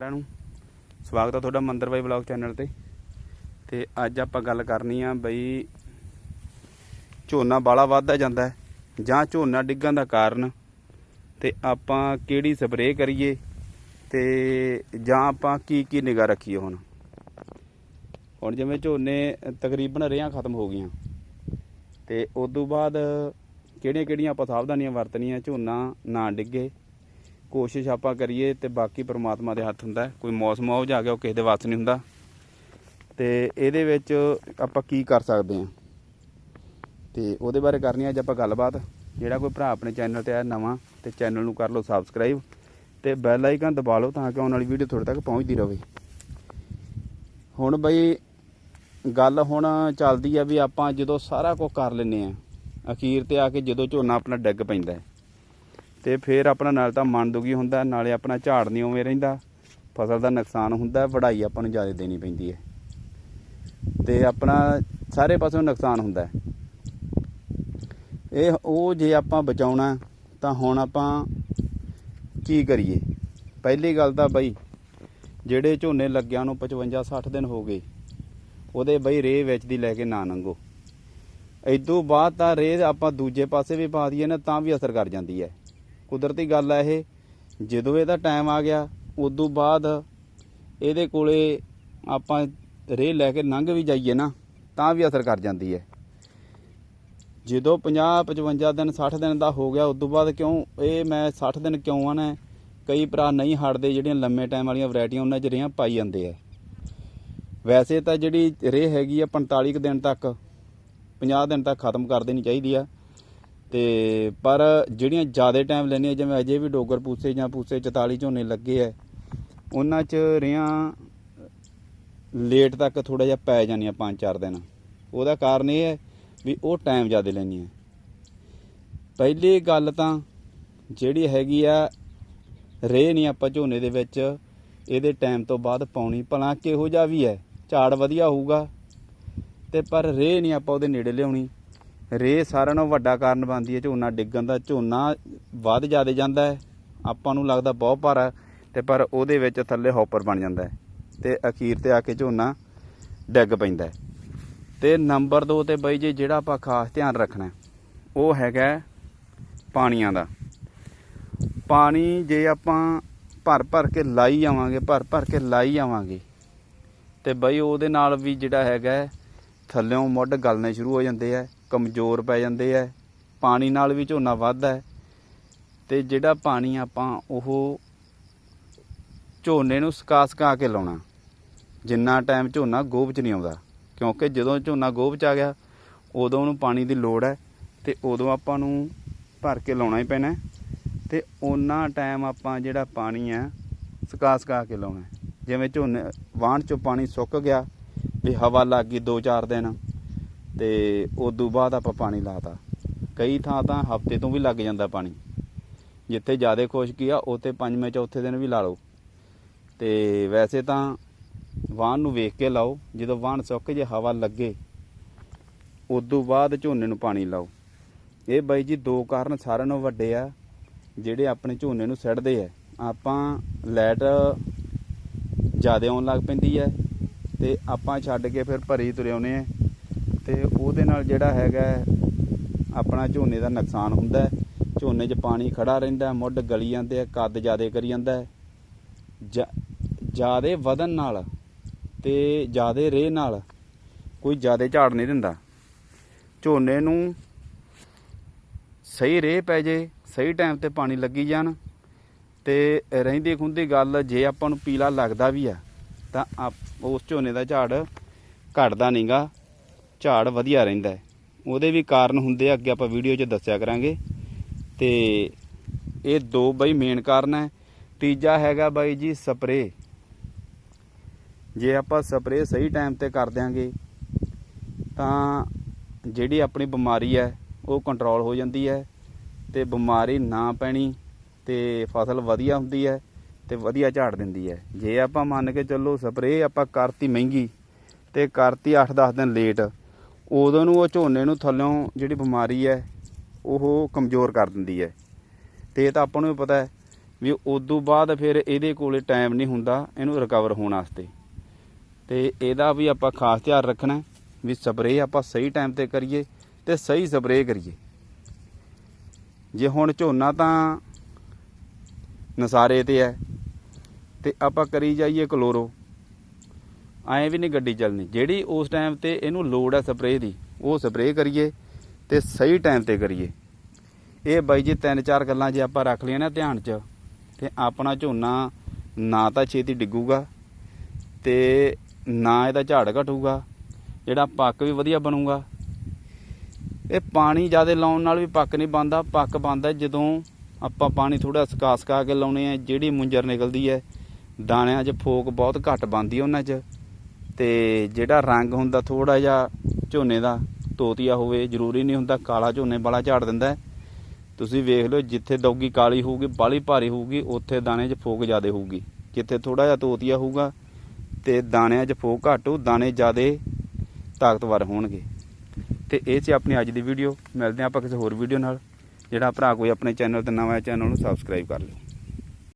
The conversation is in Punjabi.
ਸਾਰਿਆਂ ਨੂੰ। ਸਵਾਗਤ ਆ ਤੁਹਾਡਾ ਮੰਦਰ ਬਾਈ ਬਲੌਗ ਚੈਨਲ ਤੇ। ਤੇ ਅੱਜ ਆਪਾਂ ਗੱਲ ਕਰਨੀ ਆ ਬਈ ਝੋਨਾ ਬਾਲਾ ਵੱਧਦਾ ਜਾਂਦਾ ਜਾਂ ਝੋਨਾ ਡਿੱਗਣ ਦਾ ਕਾਰਨ। ਤੇ ਆਪਾਂ ਕਿਹੜੀ ਸਪਰੇਅ ਕਰੀਏ ਤੇ ਜਾਂ ਆਪਾਂ ਕੀ ਕੀ ਨਿਗਾ ਰੱਖੀਏ ਹੁਣ। ਹੁਣ ਜਿਵੇਂ ਝੋਨੇ ਤਕਰੀਬਨ ਰੇਹਾਂ ਖਤਮ ਹੋ ਗਈਆਂ। ਤੇ ਉਸ ਤੋਂ ਬਾਅਦ ਕਿਹੜੀਆਂ ਕਿਹੜੀਆਂ ਆਪਾਂ ਸਾਵਧਾਨੀਆਂ ਵਰਤਣੀਆਂ ਝੋਨਾ ਨਾ ਡਿੱਗੇ। ਕੋਸ਼ਿਸ਼ ਆਪਾਂ ਕਰੀਏ ਤੇ ਬਾਕੀ ਪ੍ਰਮਾਤਮਾ ਦੇ ਹੱਥ ਹੁੰਦਾ ਕੋਈ ਮੌਸਮ ਉਹ ਜਾ ਗਿਆ ਉਹ ਕਿਸੇ ਦੇ ਵੱਸ ਨਹੀਂ ਹੁੰਦਾ। ਤੇ ਇਹਦੇ ਵਿੱਚ ਆਪਾਂ ਕੀ ਕਰ ਸਕਦੇ ਹਾਂ? ਤੇ ਉਹਦੇ ਬਾਰੇ ਕਰਨੀ ਆ ਅੱਜ ਆਪਾਂ ਗੱਲਬਾਤ। ਜਿਹੜਾ ਕੋਈ ਭਰਾ ਆਪਣੇ ਚੈਨਲ ਤੇ ਆਇਆ ਨਵਾਂ, ਤੇ ਚੈਨਲ ਨੂੰ ਕਰ ਲਓ ਸਬਸਕ੍ਰਾਈਬ ਤੇ ਬੈਲ ਆਈਕਨ ਦਬਾ ਲਓ ਤਾਂ ਕਿ ਆਉਣ ਵਾਲੀ ਵੀਡੀਓ ਤੁਹਾਡੇ ਤੱਕ ਪਹੁੰਚਦੀ ਰਹੇ। ਹੁਣ ਬਈ ਗੱਲ ਹੁਣ ਚੱਲਦੀ ਆ ਵੀ ਆਪਾਂ ਜਦੋਂ ਸਾਰਾ ਕੁਝ ਕਰ ਲੈਨੇ ਆ ਅਖੀਰ ਤੇ ਆ ਕੇ ਜਦੋਂ ਝੋਨਾ ਆਪਣਾ ਡਿੱਗ ਪੈਂਦਾ ਹੈ। ਤੇ ਫਿਰ ਆਪਣਾ ਨਾਲ ਤਾਂ ਮਨ ਦੁਖੀ ਹੁੰਦਾ, ਨਾਲੇ ਆਪਣਾ ਝਾੜ ਨਹੀਂ ਉਵੇਂ ਰਹਿੰਦਾ। ਫਸਲ ਦਾ ਨੁਕਸਾਨ ਹੁੰਦਾ ਵਢਾਈ ਆਪਾਂ ਨੂੰ ਜ਼ਿਆਦਾ ਦੇਣੀ ਪੈਂਦੀ ਹੈ। ਤੇ ਆਪਣਾ ਸਾਰੇ ਪਾਸਿਓਂ ਨੁਕਸਾਨ ਹੁੰਦਾ ਇਹ ਉਹ ਜੇ ਆਪਾਂ ਬਚਾਉਣਾ, ਤਾਂ ਹੁਣ ਆਪਾਂ ਕੀ ਕਰੀਏ? ਪਹਿਲੀ ਗੱਲ ਤਾਂ ਬਈ, ਜਿਹੜੇ ਝੋਨੇ ਲੱਗਿਆ ਨੂੰ 55 60 ਦਿਨ ਹੋ ਗਏ, ਉਹਦੇ ਬਈ ਰੇਹ ਵਿੱਚ ਦੀ ਲੈ ਕੇ ਨਾ ਨੰਗੋ ਇਦੋਂ ਬਾਅਦ ਤਾਂ ਰੇਹ ਆਪਾਂ ਦੂਜੇ ਪਾਸੇ ਵੀ ਪਾ ਦਈਏ ਨਾ, ਤਾਂ ਵੀ ਅਸਰ ਕਰ ਜਾਂਦੀ ਹੈ। ਕੁਦਰਤੀ ਗੱਲ ਹੈ ਇਹ। ਜਦੋਂ ਇਹਦਾ ਟਾਈਮ ਆ ਗਿਆ, ਉਦੋਂ ਬਾਅਦ ਇਹਦੇ ਕੋਲੇ ਆਪਾਂ ਰੇਹ ਲੈ ਕੇ ਲੰਘ ਵੀ ਜਾਈਏ ਨਾ, ਤਾਂ ਵੀ ਅਸਰ ਕਰ ਜਾਂਦੀ ਹੈ। ਜਦੋਂ 50 55 ਦਿਨ 60 ਦਿਨ ਦਾ ਹੋ ਗਿਆ, ਉਦੋਂ ਬਾਅਦ ਕਿਉਂ ਇਹ ਮੈਂ 60 ਦਿਨ ਕਿਉਂ ਆਣਾ ਕਈ ਭਰਾ ਨਹੀਂ ਹਟਦੇ, ਜਿਹੜੀਆਂ ਲੰਮੇ ਟਾਈਮ ਵਾਲੀਆਂ ਵੈਰਾਈਟੀਆਂ ਉਹਨਾਂ 'ਚ ਰੇਹਾਂ ਪਾਈ ਜਾਂਦੇ ਆ। ਵੈਸੇ ਤਾਂ ਜਿਹੜੀ ਰੇਹ ਹੈਗੀ ਆ 45 ਕੁ ਦਿਨ ਤੱਕ 50 ਦਿਨ ਤੱਕ ਖਤਮ ਕਰ ਦੇਣੀ ਚਾਹੀਦੀ ਆ। ਤੇ ਪਰ ਜਿਹੜੀਆਂ ਜ਼ਿਆਦਾ ਟਾਈਮ ਲੈਂਦੀਆਂ, ਜਿਵੇਂ ਅਜੇ ਵੀ ਡੋਗਰ ਪੂਸੇ ਜਾਂ ਪੂਸੇ 44 ਝੋਨੇ ਲੱਗੇ ਐ, ਉਹਨਾਂ 'ਚ ਰਿਆਂ ਲੇਟ ਤੱਕ ਥੋੜਾ ਜਿਹਾ ਪੈ ਜਾਂਦੀਆਂ 5-4 ਦਿਨ। ਉਹਦਾ ਕਾਰਨ ਇਹ ਹੈ ਵੀ ਉਹ ਟਾਈਮ ਜ਼ਿਆਦਾ ਲੈਂਦੀਆਂ। ਪਹਿਲੀ ਗੱਲ ਤਾਂ ਜਿਹੜੀ ਹੈਗੀ ਆ ਰੇ ਨਹੀਂ ਆਪਾਂ ਝੋਨੇ ਦੇ ਵਿੱਚ, ਇਹਦੇ ਟਾਈਮ ਤੋਂ ਬਾਅਦ ਪਾਉਣੀ। ਭਲਾ ਕਿਹੋ ਜਿਹਾ ਵੀ ਹੈ ਝਾੜ ਵਧੀਆ ਹੋਊਗਾ, ਤੇ ਪਰ ਰੇ ਨਹੀਂ ਆਪਾਂ ਉਹਦੇ ਨੇੜੇ ਲਿਆਉਣੀ। ਰੇ ਸਾਰਿਆਂ ਨਾਲੋਂ ਵੱਡਾ ਕਾਰਨ ਬਣਦੀ ਹੈ ਝੋਨਾ ਡਿੱਗਣ ਦਾ ਝੋਨਾ ਵੱਧ ਜ਼ਿਆਦਾ ਜਾਂਦਾ ਹੈ ਆਪਾਂ ਨੂੰ ਲੱਗਦਾ ਬਹੁਤ ਭਾਰਾ ਹੈ, ਤੇ ਪਰ ਉਹਦੇ ਵਿੱਚ ਥੱਲੇ ਹੌਪਰ ਬਣ ਜਾਂਦਾ ਹੈ ਤੇ ਅਖੀਰ ਤੇ ਆ ਕੇ ਝੋਨਾ ਡਿੱਗ ਪੈਂਦਾ ਹੈ। ਤੇ ਨੰਬਰ 2 ਤੇ ਬਈ ਜੀ ਜਿਹੜਾ ਆਪਾਂ ਖਾਸ ਧਿਆਨ ਰੱਖਣਾ ਉਹ ਹੈਗਾ ਪਾਣੀਆਂ ਦਾ। ਪਾਣੀ ਜੇ ਆਪਾਂ ਭਰ ਭਰ ਕੇ ਲਾਈ ਜਾਵਾਂਗੇ ਭਰ ਭਰ ਕੇ ਲਾਈ ਜਾਵਾਂਗੇ ਤੇ ਬਈ ਉਹਦੇ ਨਾਲ ਵੀ ਜਿਹੜਾ ਹੈਗਾ ਹੈ, ਮੁੱਢ ਗਲਣੇ ਸ਼ੁਰੂ ਹੋ ਜਾਂਦੇ ਆ ਕਮਜ਼ੋਰ ਪੈ ਜਾਂਦੇ ਆ। ਪਾਣੀ ਨਾਲ ਵੀ ਝੋਨਾ ਵੱਧਦਾ ਹੈ। ਤੇ ਜਿਹੜਾ ਪਾਣੀ ਆਪਾਂ ਉਹ ਝੋਨੇ ਨੂੰ ਸੁਕਾ ਸੁਕਾ ਕੇ ਲਾਉਣਾ। ਜਿੰਨਾ ਟਾਈਮ ਝੋਨਾ ਗੋਭ ਚ ਨਹੀਂ ਆਉਂਦਾ। ਕਿਉਂਕਿ ਜਦੋਂ ਝੋਨਾ ਗੋਭ ਚ ਆ ਗਿਆ, ਉਦੋਂ ਉਹਨੂੰ ਪਾਣੀ ਦੀ ਲੋੜ ਹੈ ਤੇ ਉਦੋਂ ਆਪਾਂ ਨੂੰ ਭਰ ਕੇ ਲਾਉਣਾ ਹੀ ਪੈਣਾ ਹੈ। ਤੇ ਉਹਨਾਂ ਟਾਈਮ ਆਪਾਂ ਜਿਹੜਾ ਪਾਣੀ ਹੈ, ਸੁਕਾ ਸੁਕਾ ਕੇ ਲਾਉਣਾ ਜਿਵੇਂ ਝੋਨੇ ਵਾਹਣ ਚੋਂ ਪਾਣੀ ਸੁੱਕ ਗਿਆ, ਵੀ ਹਵਾ ਲੱਗ ਗਈ 2-4 ਦਿਨ ਤੇ ਉਦੋਂ ਬਾਅਦ ਆਪਾਂ ਪਾਣੀ ਲਾਤਾ। ਕਈ ਥਾਂ ਤਾਂ ਹਫ਼ਤੇ ਤੋਂ ਵੀ ਲੱਗ ਜਾਂਦਾ ਪਾਣੀ। ਜਿੱਥੇ ਜ਼ਿਆਦਾ ਖੁਸ਼ਕੀ ਆ, ਉੱਥੇ ਪੰਜਵੇਂ ਚੌਥੇ ਦਿਨ ਵੀ ਲਾ ਲਓ। ਤੇ ਵੈਸੇ ਤਾਂ ਵਾਹਣ ਨੂੰ ਵੇਖ ਕੇ ਲਾਓ, ਜਦੋਂ ਵਾਹਣ ਸੁੱਕ ਜੇ, ਹਵਾ ਲੱਗੇ, ਉਦੋਂ ਬਾਅਦ ਝੋਨੇ ਨੂੰ ਪਾਣੀ ਲਾਓ। ਇਹ ਬਾਈ ਜੀ ਦੋ ਕਾਰਨ ਸਾਰਿਆਂ ਨਾਲੋਂ ਵੱਡੇ ਆ, ਜਿਹੜੇ ਆਪਣੇ ਝੋਨੇ ਨੂੰ ਸੜਦੇ ਆ। ਆਪਾਂ ਲਾਈਟ ਜ਼ਿਆਦਾ ਆਉਣ ਲੱਗ ਪੈਂਦੀ ਹੈ ਤੇ ਆਪਾਂ ਛੱਡ ਕੇ ਫਿਰ ਭਰੀ ਤੁਰੇ ਆਉਂਦੇ ਆ। ਤੇ ਉਹਦੇ ਨਾਲ ਜਿਹੜਾ ਹੈਗਾ ਆਪਣਾ ਝੋਨੇ ਦਾ ਨੁਕਸਾਨ ਹੁੰਦਾ ਝੋਨੇ 'ਚ ਪਾਣੀ ਖੜਾ ਰਹਿੰਦਾ ਮੁੱਢ ਗਲੀ ਜਾਂਦੇ ਆ, ਕੱਦ ਜ਼ਿਆਦਾ ਕਰੀ ਜਾਂਦਾ ਹੈ। ਜਿਆਦੇ ਵਧਨ ਨਾਲ ਤੇ ਜਿਆਦੇ ਰੇਹ ਨਾਲ ਕੋਈ ਜਿਆਦੇ ਝਾੜ ਨਹੀਂ ਦਿੰਦਾ। ਝੋਨੇ ਨੂੰ ਸਹੀ ਰੇਹ ਪੈ ਜੇ, ਸਹੀ ਟਾਈਮ ਤੇ ਪਾਣੀ ਲੱਗੀ ਜਾਣ ਤੇ ਰਹਿੰਦੀ ਖੁੰਦੀ ਗੱਲ ਜੇ ਆਪਾਂ ਨੂੰ ਪੀਲਾ ਲੱਗਦਾ ਵੀ ਆ, ਤਾਂ ਆਪ- ਉਸ ਝੋਨੇ ਦਾ ਝਾੜ ਘਟਦਾ ਨਹੀਂਗਾ ਝਾੜ ਵਧੀਆ ਰਹਿੰਦਾ ਹੈ। ਉਹਦੇ ਵੀ ਕਾਰਨ ਹੁੰਦੇ ਆ, ਅੱਗੇ ਆਪਾਂ ਵੀਡੀਓ 'ਚ ਦੱਸਿਆ ਕਰਾਂਗੇ। ਤੇ ਇਹ ਦੋ ਬਾਈ ਮੇਨ ਕਾਰਨ ਹੈ। ਤੀਜਾ ਹੈਗਾ ਬਾਈ ਜੀ ਸਪਰੇ ਜੇ ਆਪਾਂ ਸਪਰੇ ਸਹੀ ਟਾਈਮ ਤੇ ਕਰ ਦਿਆਂਗੇ, ਤਾਂ ਜਿਹੜੀ ਆਪਣੀ ਬਿਮਾਰੀ ਹੈ, ਉਹ ਕੰਟਰੋਲ ਹੋ ਜਾਂਦੀ ਹੈ। ਤੇ ਬਿਮਾਰੀ ਨਾ ਪੈਣੀ ਤੇ ਫਸਲ ਵਧੀਆ ਹੁੰਦੀ ਹੈ ਤੇ ਵਧੀਆ ਝਾੜ ਦਿੰਦੀ ਹੈ। ਜੇ ਆਪਾਂ ਮੰਨ ਕੇ ਚੱਲੋ ਸਪਰੇ ਆਪਾਂ ਕਰਤੀ ਮਹਿੰਗੀ ਤੇ ਕਰਤੀ 8-10 ਦਿਨ ਲੇਟ ਉਦੋਂ ਨੂੰ ਉਹ ਝੋਨੇ ਨੂੰ ਥੱਲੋਂ ਜਿਹੜੀ ਬਿਮਾਰੀ ਹੈ, ਉਹ ਕਮਜ਼ੋਰ ਕਰ ਦਿੰਦੀ ਹੈ। ਤੇ ਇਹ ਤਾਂ ਆਪਾਂ ਨੂੰ ਵੀ ਪਤਾ ਹੈ ਵੀ ਉਦੋਂ ਬਾਅਦ ਫਿਰ ਇਹਦੇ ਕੋਲੇ ਟਾਈਮ ਨਹੀਂ ਹੁੰਦਾ ਇਹਨੂੰ ਰਿਕਵਰ ਹੋਣ ਵਾਸਤੇ। ਤੇ ਇਹਦਾ ਵੀ ਆਪਾਂ ਖਾਸ ਧਿਆਨ ਰੱਖਣਾ ਵੀ ਸਪਰੇਅ ਆਪਾਂ ਸਹੀ ਟਾਈਮ ਤੇ ਕਰੀਏ ਤੇ ਸਹੀ ਸਪਰੇਅ ਕਰੀਏ। ਜੇ ਹੁਣ ਝੋਨਾ ਤਾਂ ਨਸਾਰੇ ਤੇ ਹੈ, ਤੇ ਆਪਾਂ ਕਰੀ ਜਾਈਏ ਕਲੋਰੋ ਐਂ ਵੀ ਨਹੀਂ ਗੱਡੀ ਚੱਲਣੀ। ਜਿਹੜੀ ਉਸ ਟਾਈਮ ਤੇ ਇਹਨੂੰ ਲੋੜ ਹੈ ਸਪਰੇਅ ਦੀ, ਉਹ ਸਪਰੇਅ ਕਰੀਏ ਤੇ ਸਹੀ ਟਾਈਮ ਤੇ ਕਰੀਏ। ਇਹ ਬਾਈ ਜੀ ਤਿੰਨ ਚਾਰ ਗੱਲਾਂ ਜੇ ਆਪਾਂ ਰੱਖ ਲਈਆਂ ਨਾ ਧਿਆਨ 'ਚ, ਤੇ ਆਪਣਾ ਝੋਨਾ ਨਾ ਤਾਂ ਛੇਤੀ ਡਿੱਗੂਗਾ ਤੇ ਨਾ ਇਹਦਾ ਝਾੜ ਘਟੂਗਾ, ਜਿਹੜਾ ਪੱਕ ਵੀ ਵਧੀਆ ਬਣੂਗਾ। ਇਹ ਪਾਣੀ ਜ਼ਿਆਦਾ ਲਾਉਣ ਨਾਲ ਵੀ ਪੱਕ ਨਹੀਂ ਬੰਦਾ ਪੱਕ ਬੰਦਾ ਜਦੋਂ ਆਪਾਂ ਪਾਣੀ ਥੋੜਾ ਸਕਾ ਸਕਾ ਕੇ ਲਾਉਣੇ ਆ, ਜਿਹੜੀ ਮੁੰਜਰ ਨਿਕਲਦੀ ਹੈ, ਦਾਣਿਆਂ 'ਚ ਫੋਕ ਬਹੁਤ ਘੱਟ ਬੰਦੀ ਉਹਨਾਂ 'ਚ। ਤੇ ਜਿਹੜਾ ਰੰਗ ਹੁੰਦਾ ਥੋੜਾ ਜਿਹਾ ਝੋਨੇ ਦਾ, ਤੋਤੀਆ ਹੋਵੇ, ਜ਼ਰੂਰੀ ਨਹੀਂ ਹੁੰਦਾ, ਕਾਲਾ ਝੋਨੇ ਵਾਲਾ ਝਾੜ ਦਿੰਦਾ ਤੁਸੀਂ ਵੇਖ ਲਓ, ਜਿੱਥੇ ਦੌਗੀ ਕਾਲੀ ਹੋਊਗੀ, ਬਾਲੀ ਭਾਰੀ ਹੋਊਗੀ, ਉੱਥੇ ਦਾਣੇ 'ਚ ਫੋਕ ਜ਼ਿਆਦਾ ਹੋਊਗੀ। ਜਿੱਥੇ ਥੋੜਾ ਜਿਹਾ ਤੋਤੀਆ ਹੋਊਗਾ ਤੇ ਦਾਣਿਆਂ 'ਚ ਫੋਕ ਘੱਟ ਹੋਊ, ਦਾਣੇ ਜ਼ਿਆਦਾ ਤਾਕਤਵਰ ਹੋਣਗੇ। ਤੇ ਇਹ ਸੀ ਆਪਣੀ ਅੱਜ ਦੀ ਵੀਡੀਓ ਮਿਲਦੇ ਹਾਂ ਆਪਾਂ ਕਿਸੇ ਹੋਰ ਵੀਡੀਓ ਨਾਲ। ਜਿਹੜਾ ਭਰਾ ਕੋਈ ਆਪਣੇ ਚੈਨਲ ਤੇ ਨਵਾਂ ਹੈ ਚੈਨਲ ਨੂੰ ਸਬਸਕ੍ਰਾਈਬ ਕਰ ਲਿਓ।